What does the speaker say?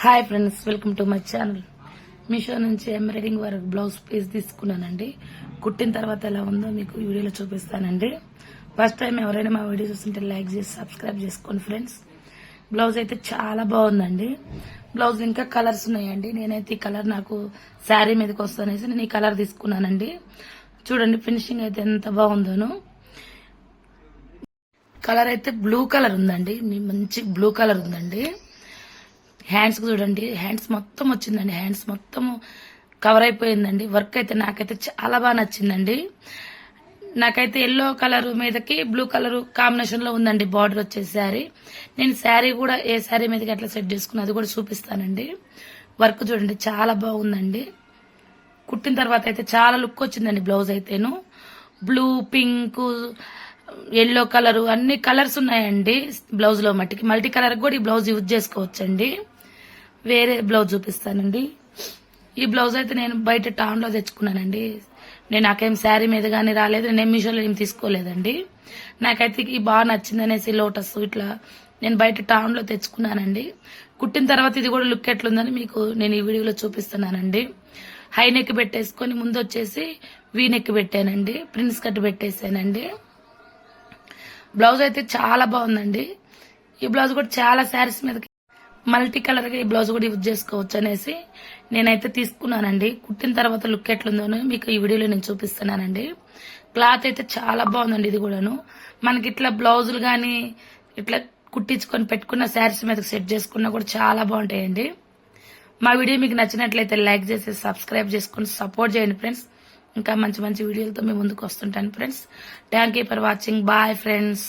Hi friends welcome to my channel Meesho నుంచి embroidering work blouse piece తీసుకున్నానండి. కుట్టిన తర్వాత ఎలా ఉందో మీకు వీడియోలో చూపిస్తానండి. ఫస్ట్ టైం ఎవరైనా మా వీడియో చూస్తుంటే లైక్ చేసి సబ్స్క్రైబ్ చేసుకోండి ఫ్రెండ్స్ బ్లౌజ్ అయితే చాలా బాగుందండి. బ్లౌజ్ ఇంకా కలర్స్ ఉన్నాయండి. నేనైతే ఈ కలర్ నాకు శారీ మీదకి వస్తానేసి నేను ఈ కలర్ తీసుకున్నానండి. చూడండి ఫినిషింగ్ అయితే ఎంత బాగుందోను. కలర్ అయితే బ్లూ కలర్ ఉందండి. మంచి బ్లూ కలర్ ఉందండి. హ్యాండ్స్ చూడండి హ్యాండ్స్ మొత్తం వచ్చిందండి హ్యాండ్స్ మొత్తం కవర్ అయిపోయిందండి. వర్క్ అయితే నాకైతే చాలా బాగా నచ్చిందండి. నాకైతే ఎల్లో కలర్ మీదకి బ్లూ కలర్ కాంబినేషన్లో ఉందండి బార్డర్ వచ్చే శారీ నేను శారీ కూడా ఏ శారీ మీదకి ఎట్లా సెట్ చేసుకున్నా అది కూడా చూపిస్తానండి. వర్క్ చూడండి చాలా బాగుందండి. కుట్టిన తర్వాత అయితే చాలా లుక్ వచ్చిందండి బ్లౌజ్ అయితేను. బ్లూ పింక్ ఎల్లో కలరు అన్ని కలర్స్ ఉన్నాయండి బ్లౌజ్లో మట్టికి. మల్టీ కలర్ కూడా ఈ బ్లౌజ్ యూజ్ చేసుకోవచ్చండి. వేరే బ్లౌజ్ చూపిస్తానండి. ఈ బ్లౌజ్ అయితే నేను బయట టౌన్లో తెచ్చుకున్నానండి. నేను నాకేం శారీ మీద కానీ రాలేదు నేను మీషోలో ఏం తీసుకోలేదండి. నాకైతే ఈ బాగా నచ్చిందనేసి లోటస్ ఇట్లా నేను బయట టౌన్లో తెచ్చుకున్నానండి. కుట్టిన తర్వాత ఇది కూడా లుక్ ఎట్లుందని మీకు నేను ఈ వీడియోలో చూపిస్తున్నానండి. హై నెక్ పెట్టేసుకొని ముందు వచ్చేసి వీ నెక్ పెట్టానండి. ప్రిన్స్ కట్ పెట్టేసానండి. బ్లౌజ్ అయితే చాలా బాగుందండి. ఈ బ్లౌజ్ కూడా చాలా శారీస్ మీదకి మల్టీ కలర్గా ఈ బ్లౌజ్ కూడా యూజ్ చేసుకోవచ్చు అనేసి నేనైతే తీసుకున్నానండి. కుట్టిన తర్వాత లుక్ ఎట్లుందో మీకు ఈ వీడియోలో నేను చూపిస్తున్నానండి. క్లాత్ అయితే చాలా బాగుందండి ఇది కూడాను. మనకి ఇట్లా బ్లౌజులు కానీ ఇట్లా కుట్టించుకొని పెట్టుకున్న శారీస్ మీద సెట్ చేసుకున్నా కూడా చాలా బాగుంటాయండి. మా వీడియో మీకు నచ్చినట్లయితే లైక్ చేసి సబ్స్క్రైబ్ చేసుకుని సపోర్ట్ చేయండి ఫ్రెండ్స్. ఇంకా మంచి మంచి వీడియోలతో మేము ముందుకు వస్తుంటాను friends. Thank for watching. Bye friends.